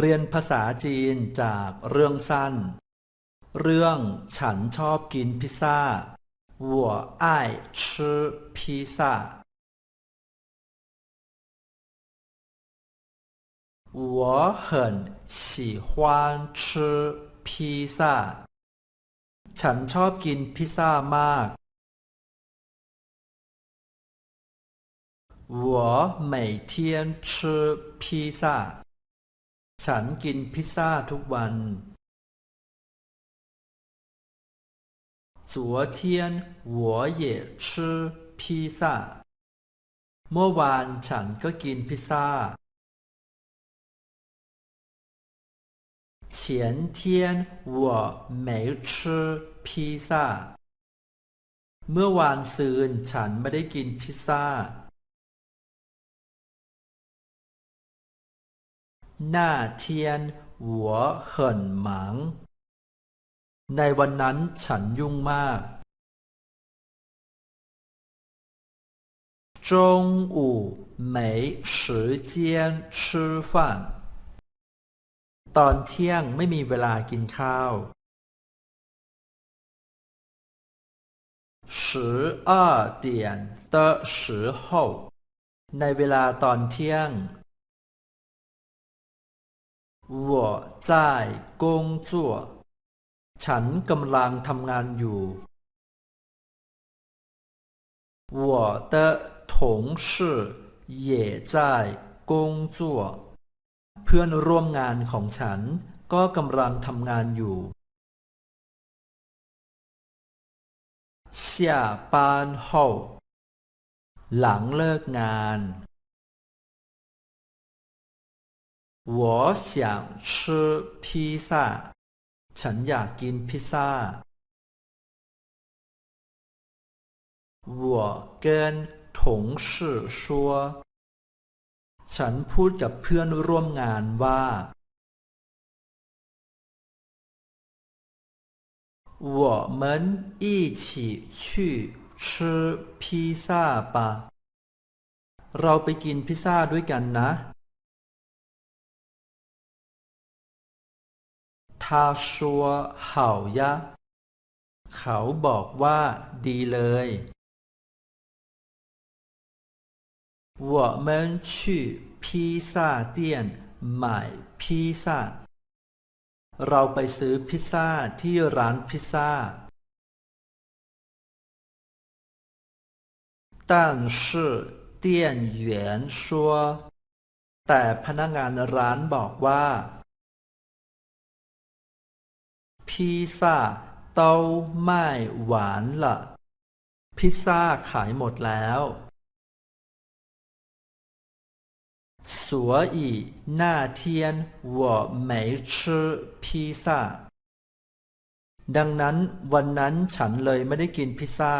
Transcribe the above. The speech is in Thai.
เรียนภาษาจีนจากเรื่องสั้น เรื่องฉันชอบกินพิซซ่า我爱吃披萨我很喜欢吃披萨ฉันชอบกินพิซซ่ามาก我每天吃披萨 ฉันกินพิซซ่าทุกวัน昨天我也吃披萨เมื่อวานฉันก็กินพิซซ่า前天我没吃披萨เมื่อวานซืนฉันไม่ได้กินพิซซ่า 那天我很忙ในวันนั้นฉันยุ่งมาก 中午没时间吃饭ตอนเที่ยงไม่มีเวลากินข้าว十二点的时候ในเวลาตอนเที่ยง 我在工作ฉันกำลังทำงานอยู่我的同事也在工作เพื่อนร่วมงานของฉันก็กำลังทำงานอยู่下班后หลังเลิกงาน 我想吃披萨ฉันอยากกินพิซซ่า我跟同事说ฉันพูดกับเพื่อนร่วมงานว่า我们一起去吃披萨吧เราไปกินพิซซ่าด้วยกันนะ 他说好呀เขาบอกว่าดีเลย我们去披萨店买披萨เราไปซื้อพิซซ่าที่ร้านพิซซ่า但是店员说แต่พนักงานร้านบอกว่า พิซซ่า都卖完了พิซซ่าขายหมดแล้ว所以那天我没吃披萨ดังนั้นวันนั้นฉันเลยไม่ได้กินพิซซ่า